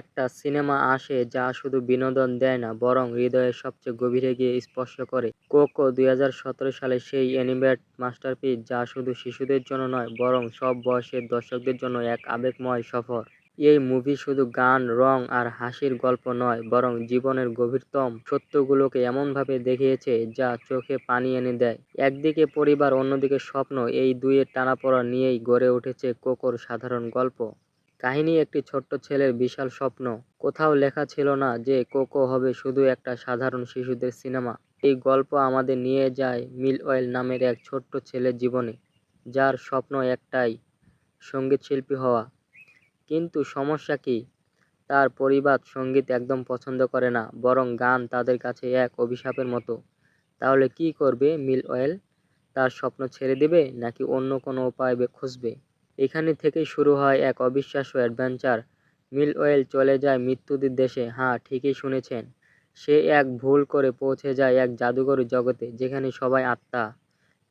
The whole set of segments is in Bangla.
একটা সিনেমা আসে যা শুধু বিনোদন দেয় না, বরং হৃদয়ের সবচেয়ে গভীরে গিয়ে স্পর্শ করে। কোকো দুই হাজার সতেরো সালে সেই অ্যানিমেট মাস্টারপিস যা শুধু শিশুদের জন্য নয়, বরং সব বয়সের দর্শকদের জন্য এক আবেগময় সফর। এই মুভি শুধু গান, রং আর হাসির গল্প নয়, বরং জীবনের গভীরতম সত্যগুলোকে এমনভাবে দেখিয়েছে যা চোখে পানি এনে দেয়। একদিকে পরিবার, অন্যদিকে স্বপ্ন, এই দুইয়ের টানাপড়া নিয়েই গড়ে উঠেছে কোকোর সাধারণ গল্প। কাহিনী একটি ছোট্ট ছেলের বিশাল স্বপ্ন। কোথাও লেখা ছিল না যে কোকো হবে শুধু একটা সাধারণ শিশুদের সিনেমা। এই গল্প আমাদের নিয়ে যায় মিলওয়েল নামের এক ছোট্ট ছেলের জীবনে, যার স্বপ্ন একটাই, সংগীত শিল্পী হওয়া। কিন্তু সমস্যা কি? তার পরিবার সংগীত একদম পছন্দ করে না, বরং গান তাদের কাছে এক অভিশাপের মতো। তাহলে কি করবে মিলওয়েল? তার স্বপ্ন ছেড়ে দেবে নাকি অন্য কোনো উপায় খুঁজবে? এখানে থেকেই শুরু হয় এক অবিশ্বাস্য অ্যাডভেঞ্চার। মিলওয়েল চলে যায় মৃত্যুদের দেশে। হ্যাঁ ঠিকই শুনেছেন। সে এক ভুল করে পৌঁছে যায় এক জাদুঘর জগতে, যেখানে সবাই আত্মা।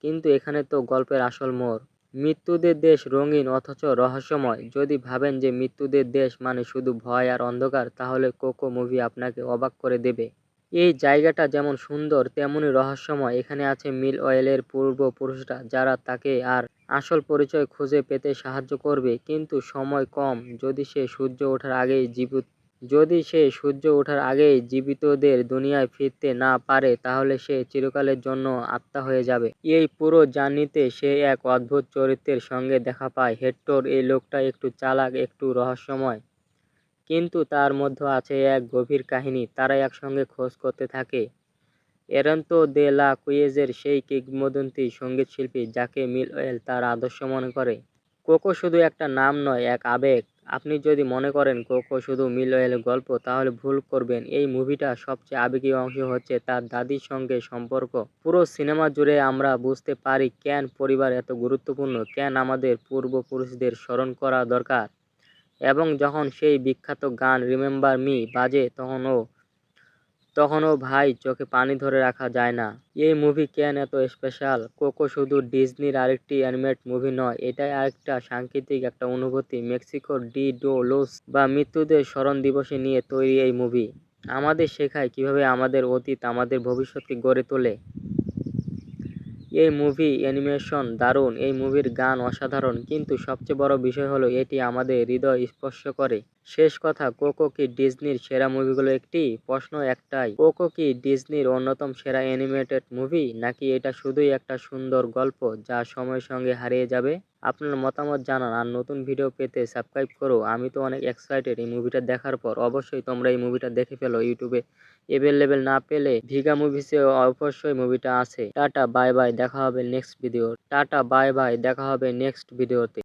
কিন্তু এখানে তো গল্পের আসল মোড়। মৃত্যুদের দেশ রঙিন অথচ রহস্যময়। যদি ভাবেন যে মৃত্যুদের দেশ মানে শুধু ভয় আর অন্ধকার, তাহলে কোকো মুভি আপনাকে অবাক করে দেবে। এই জায়গাটা যেমন সুন্দর তেমনই রহস্যময়। এখানে আছে মিল অয়েলের পূর্বপুরুষরা, যারা তাকে আর আসল পরিচয় খুঁজে পেতে সাহায্য করবে, কিন্তু সময় কম। যদি সে সূর্য ওঠার আগেই জীবিত, যদি সে সূর্য ওঠার আগেই জীবিতদের দুনিয়ায় ফিরতে না পারে, তাহলে সে চিরকালের জন্য আত্মা হয়ে যাবে। এই পুরো জার্নিতে সে এক অদ্ভুত চরিত্রের সঙ্গে দেখা পায়। হেক্টর, এই লোকটা একটু চালাক, একটু রহস্যময়। কিন্তু তার মধ্যে আছে এক গভীর কাহিনী। তারা একসঙ্গে খোঁজ করতে থাকে। এরন্তো দে লা কুয়েজের সেই কিংবদন্তি সঙ্গীতশিল্পী যাকে মিলওয়েল তার আদর্শ মনে করে। কোকো শুধু একটা নাম নয়, এক আবেগ। আপনি যদি মনে করেন কোকো শুধু মিলওয়েলের গল্প, তাহলে ভুল করবেন। এই মুভিটা সবচেয়ে আবেগী অংশ হচ্ছে তার দাদির সঙ্গে সম্পর্ক। পুরো সিনেমা জুড়ে আমরা বুঝতে পারি কেন পরিবার এত গুরুত্বপূর্ণ, কেন আমাদের পূর্বপুরুষদের স্মরণ করা দরকার। এবং যখন সেই বিখ্যাত গান, রিমেম্বার মি, বাজে তখনও তখনও ভাই চোখে পানি ধরে রাখা যায় না। এই মুভি কেন এত স্পেশাল কোকো শুধু ডিজনির আরেকটি অ্যানিমেট মুভি নয়, এটাই আরেকটা সাংকেতিক একটা অনুভূতি। মেক্সিকোর ডি ডো লোস বা মৃত্যুদের স্মরণ দিবসে নিয়ে তৈরি এই মুভি আমাদের শেখায় কীভাবে আমাদের অতীত, আমাদের ভবিষ্যৎকে গড়ে তোলে। এই মুভি অ্যানিমেশন দারুণ, এই মুভির গান অসাধারণ, কিন্তু সবচেয়ে বড় বিষয় হলো এটি আমাদের হৃদয় স্পর্শ করে। শেষ কথা, কোকো কি ডিজনির সেরা মুভিগুলো একটি? প্রশ্ন একটাই, কোকো কি ডিজনির অন্যতম সেরা অ্যানিমেটেড মুভি নাকি এটা শুধুই একটা সুন্দর গল্প যা সময়ের সঙ্গে হারিয়ে যাবে? আপনার মতামত জানান আর নতুন ভিডিও পেতে সাবস্ক্রাইব করো। আমি তো অনেক এক্সাইটেড এই মুভিটা দেখার পর। অবশ্যই তোমরা এই মুভিটা দেখে ফেলো ইউটিউবে অ্যাভেলেবেল না পেলে ভিগা মুভিসে অবশ্যই মুভিটা আছে। টাটা বাই বাই দেখা হবে next video tata bye bye দেখা হবে নেক্সট ভিডিওতে